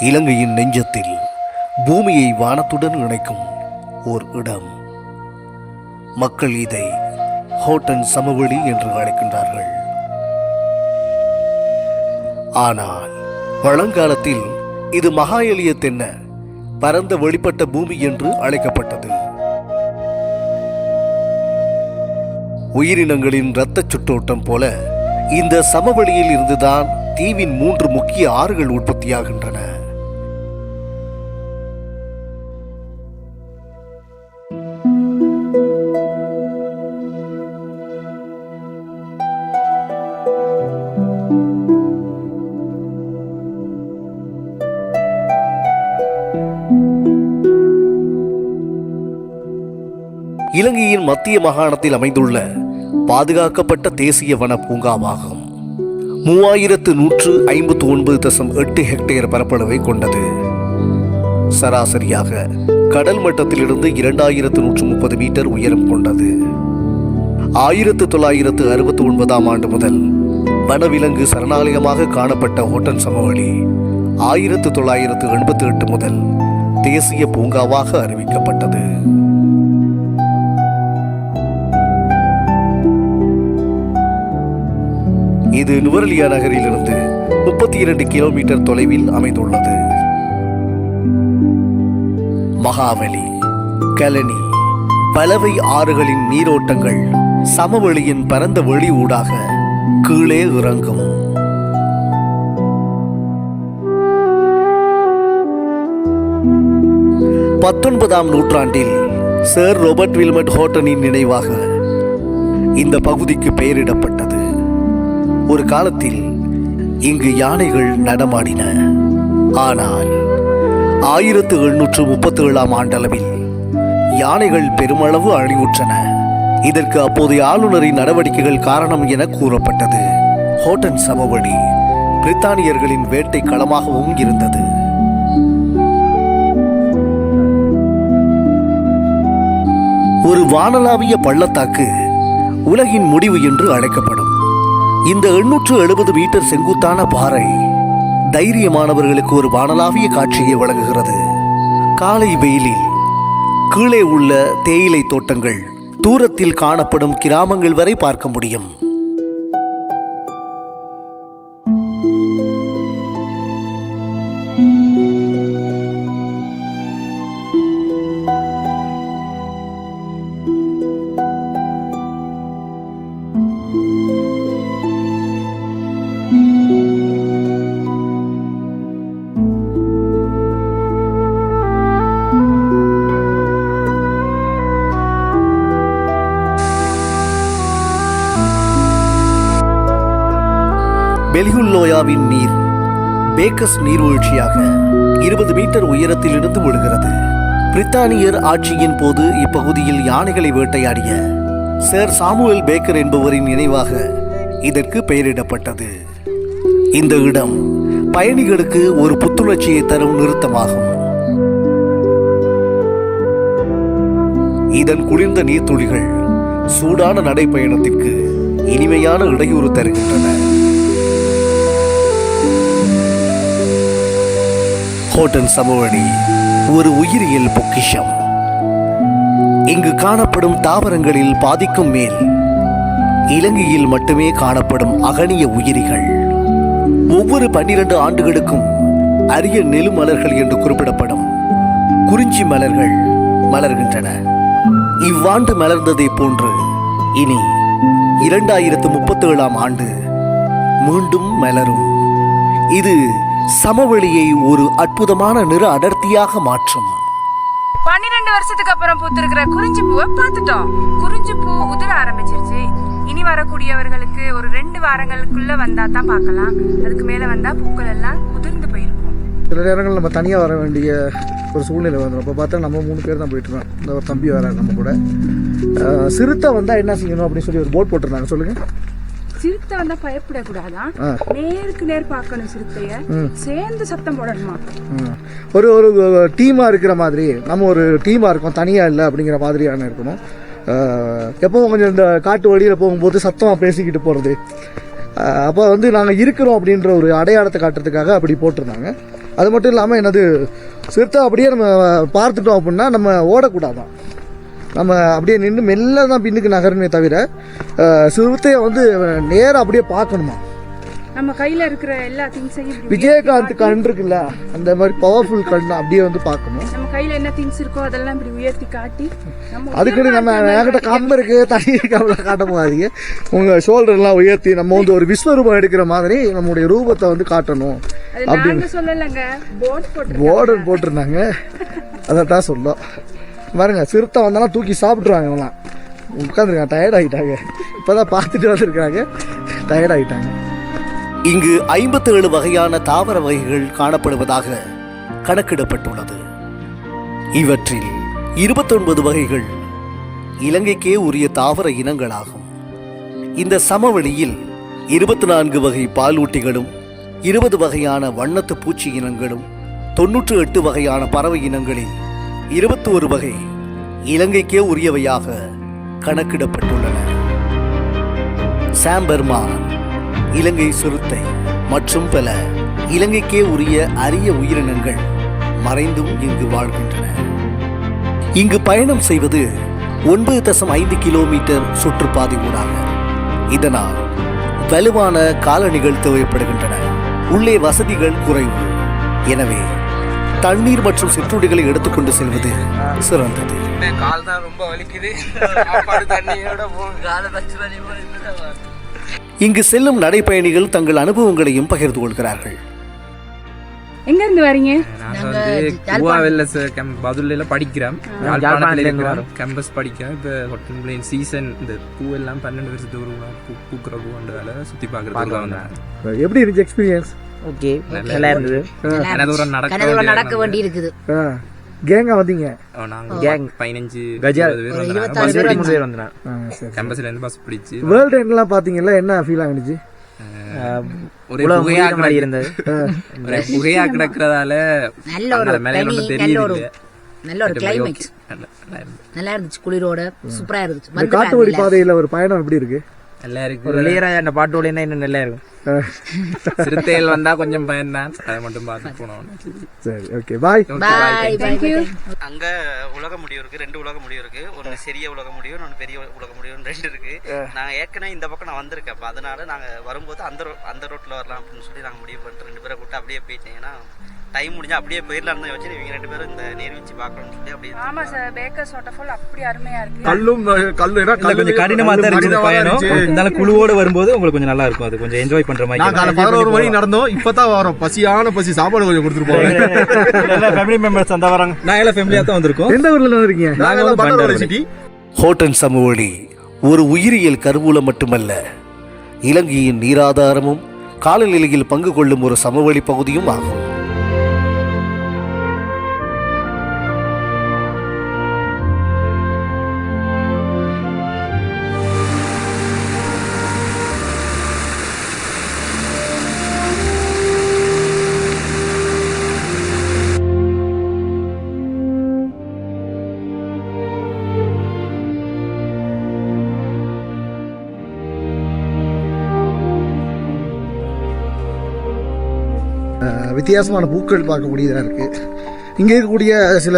இலங்கையின் நெஞ்சத்தில் பூமியை வானத்துடன் இணைக்கும் ஓர் இடம். மக்கள் இதை ஹோட்டன் சமவெளி என்று அழைக்கின்றார்கள். ஆனால் பழங்காலத்தில் இது மகா தென்ன பரந்த வெளிப்பட்ட பூமி என்று அழைக்கப்பட்டது. உயிரினங்களின் இரத்தச் சுற்றோட்டம் போல இந்த சமவெளியில் இருந்துதான் தீவின் மூன்று முக்கிய ஆறுகள் உற்பத்தியாகின்றன. இலங்கையின் மத்திய மாகாணத்தில் அமைந்துள்ள பாதுகாக்கப்பட்ட தேசிய வன பூங்காவாகும். மூவாயிரத்து நூற்று ஐம்பத்து ஒன்பது தசம் எட்டு ஹெக்டேர் பரப்பளவை கொண்டது. சராசரியாக கடல் மட்டத்திலிருந்து இரண்டாயிரத்து நூற்று முப்பது மீட்டர் உயரம் கொண்டது. ஆயிரத்து தொள்ளாயிரத்து அறுபத்தி ஒன்பதாம் ஆண்டு முதல் வனவிலங்கு சரணாலயமாக காணப்பட்ட ஹோட்டன் சமவெளி ஆயிரத்து தொள்ளாயிரத்து எண்பத்தி எட்டு முதல் தேசிய பூங்காவாக அறிவிக்கப்பட்டது. இது நுவரலியா நகரிலிருந்து முப்பத்தி இரண்டு கிலோமீட்டர் தொலைவில் அமைந்துள்ளது. மகாவலி கலனி பலவை ஆறுகளின் நீரோட்டங்கள் சமவெளியின் பரந்த வெளி ஊடாக கீழே இறங்கும். பத்தொன்பதாம் நூற்றாண்டில் சர் ரோபர்ட் வில்மட் ஹோட்டனின் நினைவாக இந்த பகுதிக்கு பெயரிடப்பட்டது. ஒரு காலத்தில் இங்கு யானைகள் நடமாடின. ஆனால் ஆயிரத்து எழுநூற்று முப்பத்தி ஏழாம் ஆண்டளவில் யானைகள் பெருமளவு அழிவுற்றன. இதற்கு அப்போதைய ஆளுநரின் நடவடிக்கைகள் காரணம் என கூறப்பட்டது. ஹோட்டன் சமவெளி பிரித்தானியர்களின் வேட்டை களமாகவும் இருந்தது. ஒரு வானலாவிய பள்ளத்தாக்கு உலகின் முடிவு என்று அழைக்கப்படும். இந்த எண்ணூற்று எழுபது மீட்டர் செங்குத்தான பாறை தைரியமானவர்களுக்கு ஒரு வானலாவிய காட்சியை வழங்குகிறது. காலை வெயிலில் கீழே உள்ள தேயிலை தோட்டங்கள் தூரத்தில் காணப்படும் கிராமங்கள் வரை பார்க்க முடியும். பெலிகுல்லோயாவின் நீர் பேக்கஸ் நீர்வீழ்ச்சியாக இருபது மீட்டர் உயரத்திலிருந்து விழுகிறது பிரித்தானியர் ஆட்சியின் போது இப்பகுதியில் யானைகளை வேட்டையாடிய சர் சாமுவேல் பேக்கர் என்பவரின் நினைவாக இதற்கு பெயரிடப்பட்டது. இந்த இடம் பயணிகளுக்கு ஒரு புத்துணர்ச்சியை தரும் நிறுத்தமாகும். இதன் குளிர்ந்த நீர்த்துளிகள் சூடான நடைப்பயணத்திற்கு இனிமையான இடையூறு தருகின்றன. ஹோட்டன் சமவெளி ஒரு உயிரியல் பொக்கிஷம். இங்கு காணப்படும் தாவரங்களில் பாதிக்கும் மேல் இலங்கையில் மட்டுமே காணப்படும் அகணிய உயிரிகள். ஒவ்வொரு பன்னிரண்டு ஆண்டுகளுக்கும் அரிய நெலுமலர்கள் என்று குறிப்பிடப்படும் குறிஞ்சி மலர்கள் மலர்கின்றன. இவ்வாண்டு மலர்ந்ததைப் போன்று இனி இரண்டாயிரத்து முப்பத்தேழாம் ஆண்டு மீண்டும் மலரும். இது சமவெளியை ஒரு அற்புதமான நிற அடர்த்தியாக மாற்றும். பன்னிரெண்டு வருஷத்துக்கு அப்புறம் பூத்திருக்கிற குறிஞ்சி பூவை பார்த்துட்டோம். குறிஞ்சி பூ உதிர ஆரம்பிச்சிருச்சு. இனி வரக்கூடியவர்களுக்கு ஒரு ரெண்டு வாரங்களுக்குள்ள வந்தா தான் பார்க்கலாம். அதுக்கு மேல வந்தா பூக்கள் எல்லாம் உதிர்ந்து போயிருக்கும். சில நேரங்கள் நம்ம தனியாக வர வேண்டிய ஒரு சூழ்நிலை வந்துடும் அப்போ பார்த்தா நம்ம மூணு பேர் தான் போயிட்டுருக்கோம் இந்த ஒரு தம்பி வர நம்ம கூட. சிறுத்தை வந்தால் என்ன செய்யணும் அப்படின்னு சொல்லி ஒரு போர்ட் போட்டிருந்தாங்க. சொல்லுங்கள் சிறுத்தை வந்தா பயப்படக்கூடாதான். நேருக்கு நேர் பார்க்கணும் சிறுத்தைய. சேர்ந்து சத்தம் போடணுமா. ஒரு ஒரு டீமாக இருக்கிற மாதிரி நம்ம ஒரு டீமாக இருக்கோம் தனியாக இல்லை அப்படிங்கிற மாதிரியான இருக்கணும். எப்பவும் கொஞ்சம் இந்த காட்டு வழியில் போகும்போது சத்தமாக பேசிக்கிட்டு போகிறது அப்போ வந்து நாங்கள் இருக்கிறோம் அப்படின்ற ஒரு அடையாளத்தை காட்டுறதுக்காக அப்படி போட்டிருந்தாங்க. அது மட்டும் இல்லாமல் என்னது சிறுத்தை அப்படியே நம்ம பார்த்துட்டோம் அப்படின்னா நம்ம ஓடக்கூடாதான். நம்ம அப்படியே நின்று மெல்ல தான் பின்னுக்கு நகரமே தவிர சிறுத்தையை வந்து நேராக அப்படியே பார்க்கணுமா? நம்ம கையில இருக்கிற எல்லா திங்ஸையும் விஜயகாந்த் கண் இருக்குல்ல அந்த மாதிரி பவர்ஃபுல் கண் அப்படியே வந்து பார்க்கணும். நம்ம கையில என்ன திங்ஸ் இருக்கோ அதெல்லாம் இப்படி உயர்த்தி காட்டி நம்ம அதுக்குன்னு நம்ம என்கிட்ட கம்பு இருக்கு தண்ணி இருக்கு அவ்வளோ காட்ட போகாதீங்க உங்க ஷோல்டர்லாம் உயர்த்தி நம்ம வந்து ஒரு விஸ்வரூபம் எடுக்கிற மாதிரி நம்முடைய ரூபத்தை வந்து காட்டணும். நாங்க சொல்லலைங்க போர்டர் போட்டிருந்தாங்க. அதை தான் சொல்லும் பாருங்க சிறுத்தை வந்தாலும் தூக்கி சாப்பிட்ருவாங்க இவங்களாம் உட்காந்துருக்காங்க டயர்ட் ஆகிட்டாங்க. இப்போதான் பார்த்துட்டு வந்துருக்காங்க டயர்ட் ஆகிட்டாங்க. இங்கு 57 வகையான தாவர வகைகள் காணப்படுவதாக கணக்கிடப்பட்டுள்ளது. இவற்றில் 29 வகைகள் இலங்கைக்கே உரிய தாவர இனங்களாகும். இந்த சமவெளியில் 24 வகை பாலூட்டிகளும் 20 வகையான வண்ணத்து பூச்சி இனங்களும் 98 எட்டு வகையான பறவை இனங்களில் 21 வகை இலங்கைக்கே உரியவையாக கணக்கிடப்பட்டுள்ளன. சாம்பர்மா இலங்கை சிறுத்தை மற்றும் பல இலங்கைக்கே உரிய அரிய உயிரினங்கள் மறைந்தும் இங்கு வாழ்கின்றன. இங்கு பயணம் செய்வது ஒன்பது தசம் ஐந்து கிலோமீட்டர் சுற்றுப்பாதை ஊடாக. இதனால் வலுவான காலணிகள் தேவைப்படுகின்றன. உள்ளே வசதிகள் குறைவு. எனவே தண்ணீர் மற்றும் சிற்றுண்டிகளை எடுத்துக்கொண்டு செல்வது சிறந்தது. கால் தான் ரொம்ப வலிக்குது. வலி இங்கு செல்லும் நடைப்பயணிகள் தங்கள் அனுபவங்களையும் பகிர்ந்து கொள்கிறார்கள். எங்க இருந்து வரீங்க குவாவெல்ல பதுல்ல படிக்கிறோம் யாழ்ப்பாணத்துல கேம்பஸ் படிக்கிறோம் இப்போ ஹொட்டன் சீசன் இந்த பூ எல்லாம் பன்னெண்டு வருஷத்துக்கு ஒரு பூ பூக்கிற பூன்றதால சுத்தி பாக்குறதுக்கு எப்படி இருந்துச்சு எக்ஸ்பீரியன்ஸ் ஓகே நல்லா இருந்தது. தூரம் நடக்க கனவு நடக்க வேண்டிய வேண்டி இருக்குது கேங்கா வந்தீங்க? gang. பதினஞ்சு கஜா. பேர் வந்தான் கேம்பஸ்ல இருந்து பஸ் பிடிச்சு. வேர்ல்டு எண்ட்லாம் பார்த்தீங்கல்ல என்ன ஃபீல் ஆகுனுச்சு? ஒரு புகையா மாதிரி இருந்தது. ஒரு புகையா கிடக்கிறதால நல்ல ஒரு தெரியல நல்ல கிளைமேட் நல்லா இருந்துச்சு. குளிரோட சூப்பரா இருந்துச்சு. இந்த காட்டுவழி பாதையில ஒரு பயணம் எப்படி இருக்கு? நல்லா இருக்கு ஒரு இளையராஜா அந்த பாட்டோட இன்னும் நல்லா இருக்கும் சிறுத்தைகள் வந்தா கொஞ்சம் பயன்தான் அதை மட்டும் பார்த்து போனோம். சரி ஓகே பாய் பாய் பாய் அங்க உலக முடிவு இருக்கு ரெண்டு உலக முடிவு இருக்கு. ஒன்னு சிறிய உலக முடிவு ஒன்னு பெரிய உலக முடிவு ரெண்டு இருக்கு. நாங்க ஏற்கனவே இந்த பக்கம் நான் வந்திருக்கேன் அப்ப அதனால நாங்க வரும்போது அந்த ரோ- அந்த ரோட்ல வரலாம் அப்படின்னு சொல்லி நாங்க முடிவு பண்ணிட்டு ரெண்டு பேரை கூட்டு அப்படியே போயிட்டீங்கன்னா டைம் முடிஞ்சா அப்படியே போயிடலாம்னு வச்சு இவங்க ரெண்டு பேரும் இந்த நீர்வீழ்ச்சி பார்க்கணும்னு சொல்லி அப்படியே ஆமா சார் பேக்கர்ஸ் வாட்டர்ஃபால் அப்படி அருமையா இருக்கு. கல்லும் கல்லு இல்ல கொஞ்சம் கடினமா தான் இருந்துச்சு பயணம். இருந்தாலும் குழுவோட வரும்போது உங்களுக்கு கொஞ்சம் நல்லா இருக்கும். அது கொஞ்சம் என்ஜாய் பண்ற மாதிரி நான் காலை பதினோரு மணிக்கு நடந்தோம். இப்பதான் வரோம். பசியான பசி. சாப்பாடு கொஞ்சம் கொடுத்துட்டு போறேன். ஃபேமிலி மெம்பர்ஸ் அந்த வராங்க. நான் எல்லாம் ஃபேமிலியா தான் வந்திருக்கோம். எந்த ஊர்ல இருந்து வந்திருக்கீங்க நாங்க வந்து. சிட்டி. ஹோட்டன் சமவெளி ஒரு உயிரியல் கருவூலம் மட்டுமல்ல. இலங்கையின் நீராதாரமும் காலநிலையில் பங்கு கொள்ளும் ஒரு சமவெளி பகுதியும் ஆகும். வித்தியாசமான பூக்கள் பார்க்கக்கூடியதாக இருக்குது இங்கே இருக்கக்கூடிய சில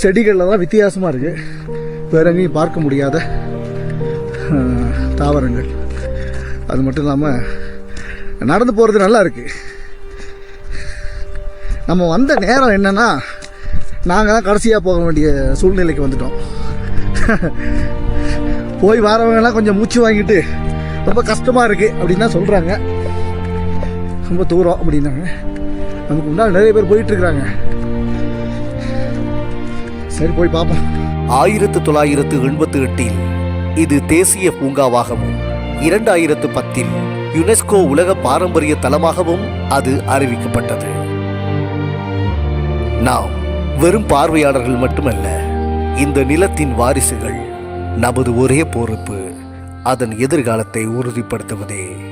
செடிகள்லாம் வித்தியாசமாக இருக்குது வேற எங்கேயும் பார்க்க முடியாத தாவரங்கள். அது மட்டும் இல்லாமல் நடந்து போகிறது நல்லா இருக்குது நம்ம வந்த நேரம் என்னன்னா நாங்கள் தான் கடைசியாக போக வேண்டிய சூழ்நிலைக்கு வந்துட்டோம். போய் வரவங்கெல்லாம் கொஞ்சம் மூச்சு வாங்கிட்டு ரொம்ப கஷ்டமாக இருக்குது அப்படின்னு தான் சொல்கிறாங்க ரொம்ப தூரம் அப்படின்னாங்க. நமக்கு முன்னாடி நிறைய பேர் போயிட்டுருக்குறாங்க. சரி போய் பார்ப்போம். ஆயிரத்து தொள்ளாயிரத்து எண்பத்தி எட்டில் இது தேசிய பூங்காவாகவும் இரண்டாயிரத்து பத்தில் யுனெஸ்கோ உலக பாரம்பரிய தலமாகவும் அது அறிவிக்கப்பட்டது. நாம் வெறும் பார்வையாளர்கள் மட்டுமல்ல இந்த நிலத்தின் வாரிசுகள் நமது ஒரே பொறுப்பு அதன் எதிர்காலத்தை உறுதிப்படுத்துவதே.